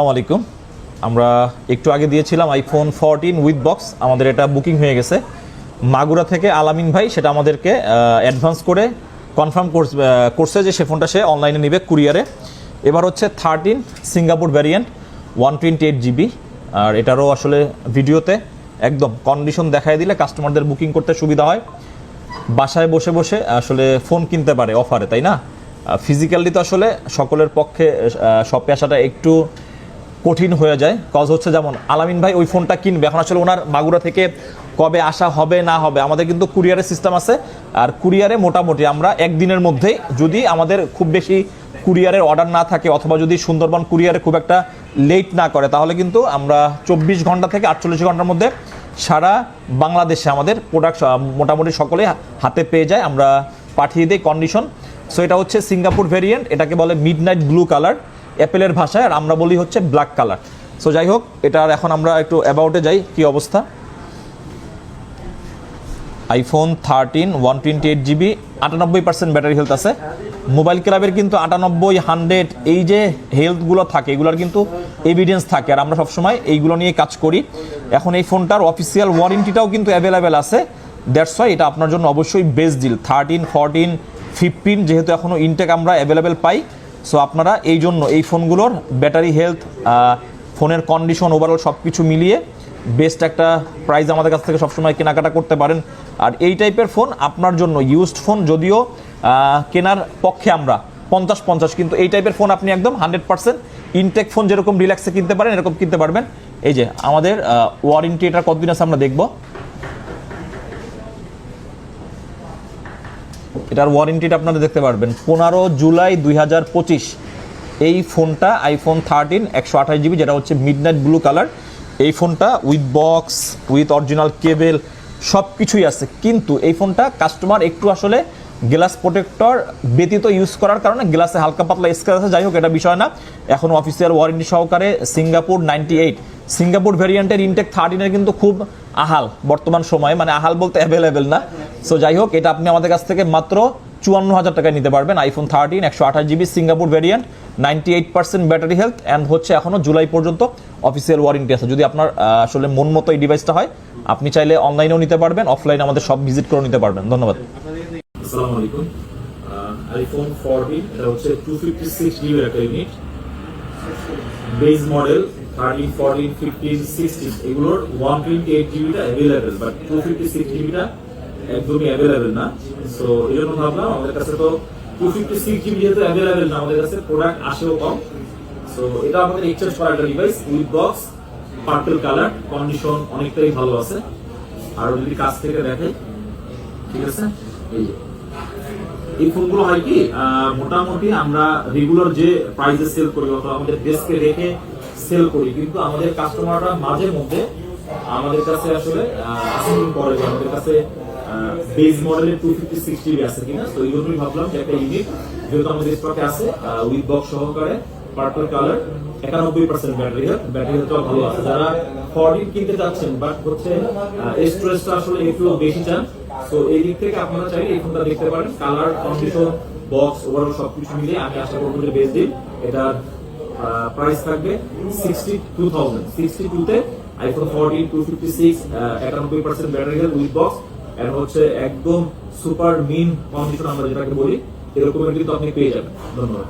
আসসালামু আলাইকুম। আমরা একটু আগে দিয়েছিলাম আইফোন ফোরটিন উইথ বক্স আমাদের এটা বুকিং হয়ে গেছে। মাগুরা থেকে আলামিন ভাই, সেটা আমাদেরকে অ্যাডভান্স করে কনফার্ম করছে যে সে ফোনটা সে অনলাইনে নেবে কুরিয়ারে এবার হচ্ছে thirteen Singapore variant one twenty eight GB আর এটারও আসলে ভিডিওতে একদম কন্ডিশন দেখায় দিলে কাস্টমারদের বুকিং করতে সুবিধা হয়। বাসায় বসে বসে আসলে ফোন কিনতে পারে অফারে তাই না? ফিজিক্যালি তো আসলে সকলের পক্ষে শপে আসাটা একটু কঠিন হয়ে যায়। কজ হচ্ছে যেমন, আলামিন ভাই ওই ফোনটা কিনবে। এখন আসলে ওনার মাগুরা থেকে কবে আসা হবে, না হবে, আমাদের কিন্তু কুরিয়ারের সিস্টেম আছে। আর কুরিয়ারে মোটামুটি আমরা একদিনের মধ্যেই যদি আমাদের খুব বেশি কুরিয়ারের অর্ডার না থাকে, অথবা যদি সুন্দরবন কুরিয়ারে খুব একটা লেট না করে, তাহলে কিন্তু আমরা চব্বিশ ঘণ্টা থেকে আটচল্লিশ ঘণ্টার মধ্যে সারা বাংলাদেশে আমাদের প্রোডাক্ট মোটামুটি সকলে হাতে পেয়ে যায়, আমরা পাঠিয়ে দিই কন্ডিশন সো এটা হচ্ছে সিঙ্গাপুর ভেরিয়েন্ট এটাকে বলে মিড নাইট ব্লু কালার অ্যাপেলের ভাষায়, আর আমরা বলি হচ্ছে ব্ল্যাক কালার। সো যাই হোক, এটার এখন আমরা একটু অ্যাবাউটে যাই, কি অবস্থা? IPhone thirteen one twenty eight GB আটানব্বই পার্সেন্ট ব্যাটারি হেলথ আছে। মোবাইল ক্লাবের কিন্তু আটানব্বই হান্ড্রেড এই যে হেলথগুলো থাকে, এগুলোর কিন্তু এভিডেন্স থাকে। আর আমরা সবসময় এইগুলো নিয়ে কাজ করি। এখন এই ফোনটার অফিসিয়াল ওয়ারেন্টিটাও কিন্তু অ্যাভেলেবেল আছে। দ্যাটস ওয়াই এটা আপনার জন্য অবশ্যই best deal thirteen fourteen fifteen যেহেতু এখনও ইনটেক আমরা অ্যাভেলেবেল পাই। সো আপনারা এই জন্য এই ফোনগুলোর ব্যাটারি হেলথ ফোনের কন্ডিশন ওভারঅল সব কিছু মিলিয়ে বেস্ট একটা প্রাইস আমাদের কাছ থেকে সবসময় কেনাকাটা করতে পারেন। আর এই টাইপের ফোন আপনার জন্য ইউজড ফোন যদিও কেনার পক্ষে আমরা পঞ্চাশ পঞ্চাশ, কিন্তু এই টাইপের ফোন আপনি একদম হান্ড্রেড পার্সেন্ট ইনটেক ফোন যেরকম রিল্যাক্সে কিনতে পারেন, এরকম কিনতে পারবেন। এই যে আমাদের ওয়ারেন্টি এটা কতদিন আছে আমরা দেখব। এটার ওয়ারেন্টিটা আপনারা দেখতে পারবেন। পনেরো জুলাই দুই হাজার পঁচিশ, এই ফোনটা আইফোন থার্টিন একশো আঠাশ জিবি যেটা হচ্ছে মিডনাইট ব্লু কালার এই ফোনটা with box with original cable সব কিছুই আছে। কিন্তু এই ফোনটা কাস্টমার একটু আসলে গ্লাস প্রোটেক্টর ব্যতীত ইউজ করার কারণে গ্লাসে হালকা পাতলা স্ক্র্যাচ আছে। যাই হোক, এটা বিষয় না। এখন অফিসিয়াল ওয়ারেন্টি সহকারে সিঙ্গাপুর নাইনটি এইট সিঙ্গাপুর ভ্যারিয়েন্টের ইনটেক থার্টিনের কিন্তু খুব আহাল বর্তমান সময়ে। মানে আহাল বলতে অ্যাভেলেবেল না। সো যাই হোক এটা আপনি আমাদের কাছ থেকে মাত্র চুয়ান্ন হাজার টাকায় নিতে পারবেন। আইফোন থার্টিন একশো আঠাশ GB Singapore variant ninety eight percent battery health and হচ্ছে এখনও জুলাই পর্যন্ত অফিসিয়াল ওয়ারেন্টি আছে। যদি আপনার আসলে মন মতো এই ডিভাইসটা হয়, আপনি চাইলে অনলাইনেও নিতে পারবেন অফলাইনে আমাদের সব ভিজিট করে নিতে পারবেন। ধন্যবাদ। আইফোন ফোরটিন এটা হচ্ছে টু ফিফটি সিক্স একটা unit base model thirteen fourteen fifteen sixteen এগুলোর one twenty eight জিবিটা available but two fifty six জিবিটা একদমই অ্যাভেলেবেল না। সো এই জন্য ভাবলাম আমাদের কাছে তো টু ফিফটি সিক্স জিবি যেহেতু অ্যাভেলেবেল না, আমাদের কাছে প্রোডাক্ট আসেও কম। সো এটা আমাদের এক্সচেঞ্জ করা একটা device with box purple colour condition অনেকটাই ভালো আছে। আর যদি কাছ থেকে দেখে, ঠিক আছে? এই যে। এই ফোনগুলো হয় কি মোটামুটি আমরা রেগুলার যে প্রাইসে সেল করি, অথবা আমাদের ডেস্কে রেখে সেল করি, কিন্তু আমাদের কাস্টমাররা মাঝে মধ্যে আমাদের কাছে আসলে আসিং করে আমাদের কাছে বেস মডেলের টু ফিফটি সিক্স জিবি আছে কিনা? তো এই জন্যই ভাবলাম যে একটা ইউনিট যেহেতু আমাদের স্টকে আছে উইথ বক্স সহকারে পার্পল কালার একানব্বই percent battery health battery health ভালো আছে। যারা ফর্টিন কিনতে চাচ্ছেন বাট হচ্ছে স্টোরেজটা আসলে একটু বেশি চান তো এই দিক থেকে আপনারা চাইলে এই ফোনটা দেখতে পারেন। কালার কন্ডিশন বক্স ওভারঅল সবকিছু মিলিয়ে আমি আশা করব যে বেস্ট দিন এটার প্রাইস থাকবে sixty two thousand sixty two তে iPhone fourteen two fifty six একানব্বই percent battery health with box and হচ্ছে একদম সুপার মিন কন্ডিশন আমরা যেটাকে বলি এরকমের কিন্তু আপনি পেয়ে যাবেন। ধন্যবাদ।